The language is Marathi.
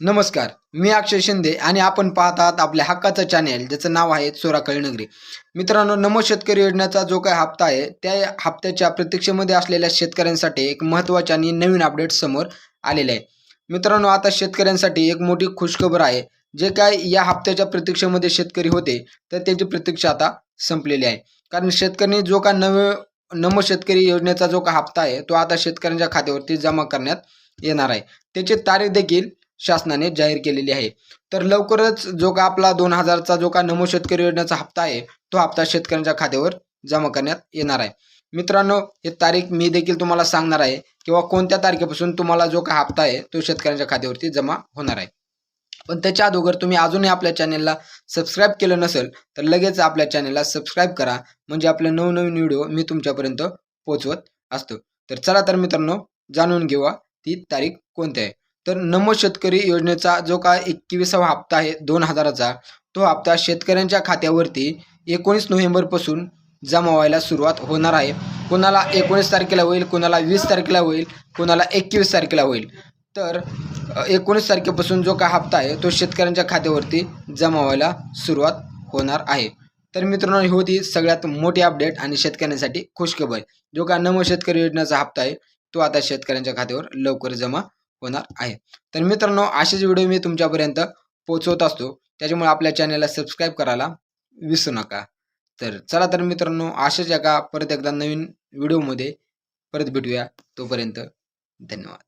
नमस्कार मी अक्षय शिंदे आणि आपण पाहत आहात आपल्या हक्काचं चॅनेल ज्याचं नाव आहे चोराकळी नगरी मित्रांनो नमो शेतकरी योजनेचा जो काही हप्ता आहे त्या हप्त्याच्या प्रतीक्षेमध्ये असलेल्या शेतकऱ्यांसाठी एक महत्त्वाचे आणि नवीन अपडेट समोर आलेले आहे. मित्रांनो आता शेतकऱ्यांसाठी एक मोठी खुशखबर आहे जे काय या हप्त्याच्या प्रतीक्षेमध्ये शेतकरी होते तर त्यांची प्रतीक्षा आता संपलेली आहे. कारण शेतकऱ्यांनी जो का नव नमो शेतकरी योजनेचा जो का हप्ता आहे तो आता शेतकऱ्यांच्या खात्यावरती जमा करण्यात येणार आहे. त्याची तारीख देखील शासनाने जाहीर केलेली आहे. तर लवकरच जो का आपला दोन हजारचा जो का नमो शेतकरी योजनेचा हप्ता आहे तो हप्ता शेतकऱ्यांच्या खात्यावर जमा करण्यात येणार आहे. मित्रांनो ही तारीख मी देखील तुम्हाला सांगणार आहे किंवा कोणत्या तारखेपासून तुम्हाला जो का हप्ता आहे तो शेतकऱ्यांच्या खात्यावरती जमा होणार आहे. पण त्याच्या अगोदर तुम्ही अजूनही आपल्या चॅनेलला सबस्क्राईब केलं नसेल तर लगेच आपल्या चॅनेलला सबस्क्राईब करा. म्हणजे आपले नवनवीन व्हिडिओ मी तुमच्यापर्यंत पोहोचवत असतो. तर चला तर मित्रांनो जाणून घेऊया ती तारीख कोणती आहे. तर नमो शेतकरी योजनेचा जो काय एकविसावा हप्ता आहे दोन हजाराचा तो हप्ता शेतकऱ्यांच्या खात्यावरती एकोणीस नोव्हेंबरपासून जमा व्हायला सुरुवात होणार आहे. कोणाला एकोणीस तारखेला होईल कोणाला वीस तारखेला होईल कोणाला एकवीस तारखेला होईल. तर एकोणीस तारखेपासून जो काय हप्ता आहे तो शेतकऱ्यांच्या खात्यावरती जमा व्हायला सुरुवात होणार आहे. तर मित्रांनो ही होती सगळ्यात मोठी अपडेट आणि शेतकऱ्यांसाठी खुशखबर. जो का नमो शेतकरी योजनेचा हप्ता आहे तो आता शेतकऱ्यांच्या खात्यावर लवकर जमा होणार आहे. तर मित्रांनो असेच व्हिडिओ मी तुमच्यापर्यंत पोहोचवत असतो. त्याच्यामुळे आपल्या चॅनलला सबस्क्राईब करायला विसरू नका. तर चला तर मित्रांनो अशाच एका परत एकदा नवीन व्हिडिओमध्ये परत भेटूया. तोपर्यंत धन्यवाद.